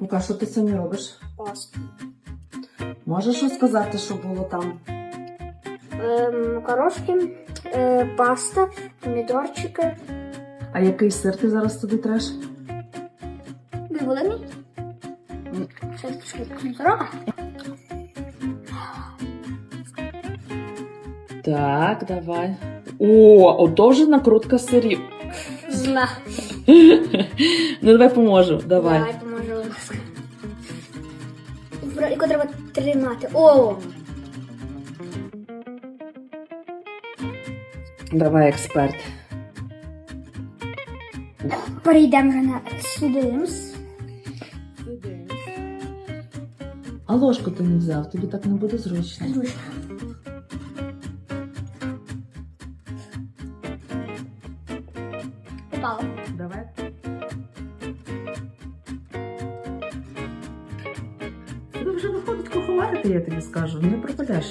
Лука, що ти сьогодні робиш? Пасту. Можеш щось сказати, що було там? Ем, макарошки, е, паста, помідорчики. А який сир ти зараз туди треш? Помідора. Так, давай. О, ото вже накрутка сирів. Зна. ну давай поможу. Давай. Давай, Яку треба тримати. О! Давай, експерт. Перейдемо на сюди. А ложку ти не взяв, тобі так не буде зручно. Зручно. Попало. Давай. Вже виходить куховарити, я тобі скажу, не пропадеш.